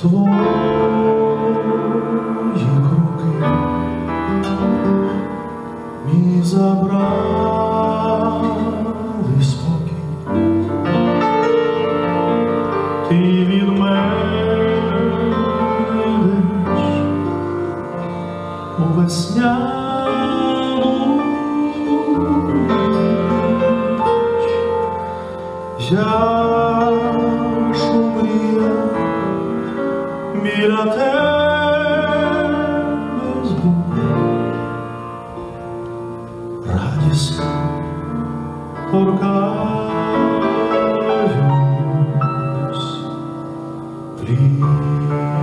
твої руки мій забрали спокій, ти від мене йдеш у весняну ніч. et até terre mesmo radiação por causa tristes.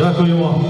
Дякуємо.